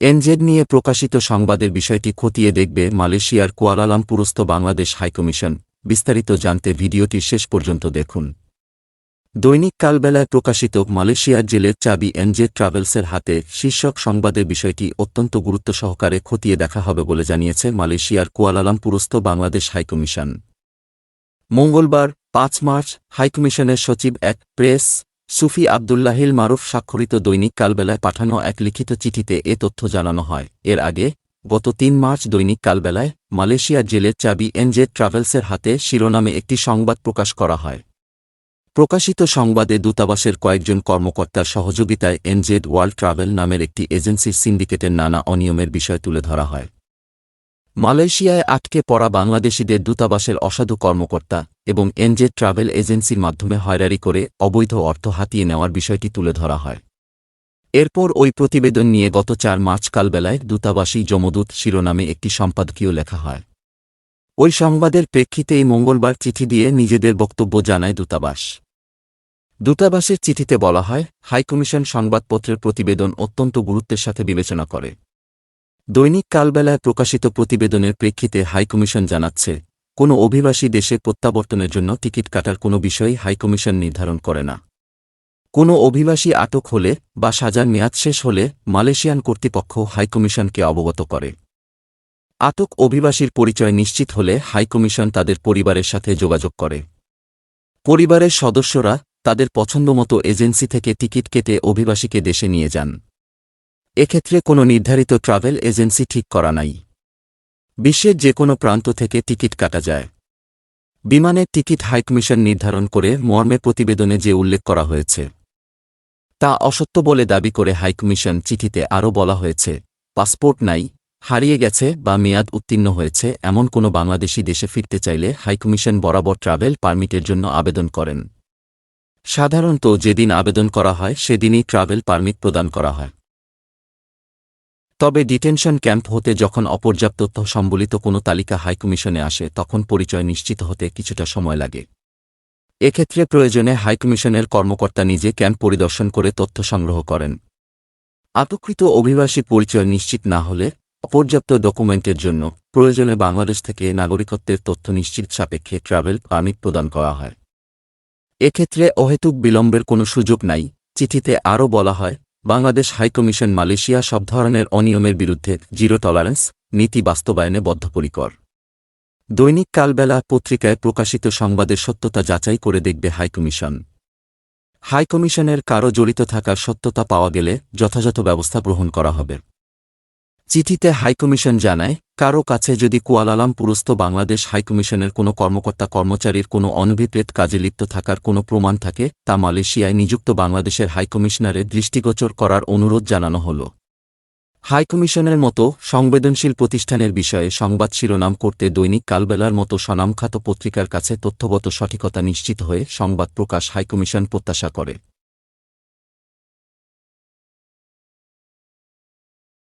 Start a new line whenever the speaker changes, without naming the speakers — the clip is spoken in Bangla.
এনজেড নিয়ে প্রকাশিত সংবাদের বিষয়টি খতিয়ে দেখবে মালয়েশিয়ার কুয়ালালামপুরস্থ বাংলাদেশ হাইকমিশন। বিস্তারিত জানতে ভিডিওটি শেষ পর্যন্ত দেখুন। দৈনিক কালবেলায় প্রকাশিত মালয়েশিয়ার জেলের চাবি এনজেড ট্রাভেলসের হাতে শীর্ষক সংবাদের বিষয়টি অত্যন্ত গুরুত্ব সহকারে খতিয়ে দেখা হবে বলে জানিয়েছে মালয়েশিয়ার কুয়ালালামপুরস্থ বাংলাদেশ হাইকমিশন। মঙ্গলবার, পাঁচ মার্চ, হাইকমিশনের সচিব এক প্রেস সুফি আবদুল্লাহিল মারুফ স্বাক্ষরিত দৈনিক কালবেলায় পাঠানো এক লিখিত চিঠিতে এ তথ্য জানানো হয়। এর আগে, গত তিন মার্চ দৈনিক কালবেলায় মালয়েশিয়া জেলের চাবি এনজেড ট্রাভেলসের হাতে শিরোনামে একটি সংবাদ প্রকাশ করা হয়। প্রকাশিত সংবাদে দূতাবাসের কয়েকজন কর্মকর্তার সহযোগিতায় এনজেড ওয়ার্ল্ড ট্রাভেল নামের একটি এজেন্সির সিন্ডিকেটের নানা অনিয়মের বিষয় তুলে ধরা হয়। মালয়েশিয়ায় আটকে পড়া বাংলাদেশিদের দূতাবাসের অসাধু কর্মকর্তা এবং এনজে ট্রাভেল এজেন্সির মাধ্যমে হয়রারি করে অবৈধ অর্থ হাতিয়ে নেওয়ার বিষয়টি তুলে ধরা হয়। এরপর ওই প্রতিবেদন নিয়ে গত চার মার্চ কালবেলায় দূতাবাসী যমদূত শিরোনামে একটি সম্পাদকীয় লেখা হয়। ওই সংবাদের প্রেক্ষিতে এই মঙ্গলবার চিঠি দিয়ে নিজেদের বক্তব্য জানায় দূতাবাস। দূতাবাসের চিঠিতে বলা হয়, হাইকমিশন সংবাদপত্রের প্রতিবেদন অত্যন্ত গুরুত্বের সাথে বিবেচনা করে। দৈনিক কালবেলায় প্রকাশিত প্রতিবেদনের প্রেক্ষিতে হাইকমিশন জানাচ্ছে, কোনো অভিবাসী দেশে প্রত্যাবর্তনের জন্য টিকিট কাটার কোনো বিষয়ই হাইকমিশন নির্ধারণ করে না। কোনো অভিবাসী আটক হলে বা সাজার মেয়াদ শেষ হলে মালয়েশিয়ান কর্তৃপক্ষ হাইকমিশনকে অবগত করে। আটক অভিবাসীর পরিচয় নিশ্চিত হলে হাইকমিশন তাদের পরিবারের সাথে যোগাযোগ করে। পরিবারের সদস্যরা তাদের পছন্দমতো এজেন্সি থেকে টিকিট কেটে অভিবাসীকে দেশে নিয়ে যান। এক্ষেত্রে কোনো নির্ধারিত ট্রাভেল এজেন্সি ঠিক করা নাই। বিশ্বের যে কোনো প্রান্ত থেকে টিকিট কাটা যায়। বিমানের টিকিট হাইকমিশন নির্ধারণ করে মর্মে প্রতিবেদনে যে উল্লেখ করা হয়েছে, তা অসত্য বলে দাবি করে হাইকমিশন চিঠিতে আরও বলা হয়েছে, পাসপোর্ট নাই, হারিয়ে গেছে বা মেয়াদ উত্তীর্ণ হয়েছে এমন কোনো বাংলাদেশি দেশে ফিরতে চাইলে হাইকমিশন বরাবর ট্রাভেল পারমিটের জন্য আবেদন করেন। সাধারণত যেদিন আবেদন করা হয়, সেদিনই ট্রাভেল পারমিট প্রদান করা হয়। তবে ডিটেনশন ক্যাম্প হতে যখন অপর্যাপ্ত তথ্য সম্বলিত কোনো তালিকা হাইকমিশনে আসে, তখন পরিচয় নিশ্চিত হতে কিছুটা সময় লাগে। এক্ষেত্রে প্রয়োজনে হাইকমিশনের কর্মকর্তা নিজে ক্যাম্প পরিদর্শন করে তথ্য সংগ্রহ করেন। আটককৃত অভিবাসী পরিচয় নিশ্চিত না হলে অপর্যাপ্ত ডকুমেন্টের জন্য প্রয়োজনে বাংলাদেশ থেকে নাগরিকত্বের তথ্য নিশ্চিত সাপেক্ষে ট্রাভেল পারমিট প্রদান করা হয়। এক্ষেত্রে অহেতুক বিলম্বের কোনো সুযোগ নাই, চিঠিতে আরও বলা হয় বাংলাদেশ হাইকমিশন মালয়েশিয়া সব ধরনের অনিয়মের বিরুদ্ধে জিরো টলারেন্স নীতি বাস্তবায়নে বদ্ধপরিকর। দৈনিক কালবেলা পত্রিকায় প্রকাশিত সংবাদের সত্যতা যাচাই করে দেখবে হাইকমিশন হাইকমিশনের কারও জড়িত থাকার সত্যতা পাওয়া গেলে যথাযথ ব্যবস্থা গ্রহণ করা হবে। চিঠিতে হাইকমিশন জানায় কারও কাছে যদি কুয়ালালামপুরস্থ বাংলাদেশ হাইকমিশনের কোনো কর্মকর্তা কর্মচারীর কোনো অনভিপ্রেত কাজে লিপ্ত থাকার কোনো প্রমাণ থাকে, তা মালয়েশিয়ায় নিযুক্ত বাংলাদেশের হাইকমিশনারের দৃষ্টিগোচর করার অনুরোধ জানানো হল। হাইকমিশনের মতো সংবেদনশীল প্রতিষ্ঠানের বিষয়ে সংবাদ শিরোনাম করতে দৈনিক কালবেলার মতো স্বনামখ্যাত পত্রিকার কাছে তথ্যগত সঠিকতা নিশ্চিত হয়ে সংবাদ প্রকাশ হাইকমিশন প্রত্যাশা করে।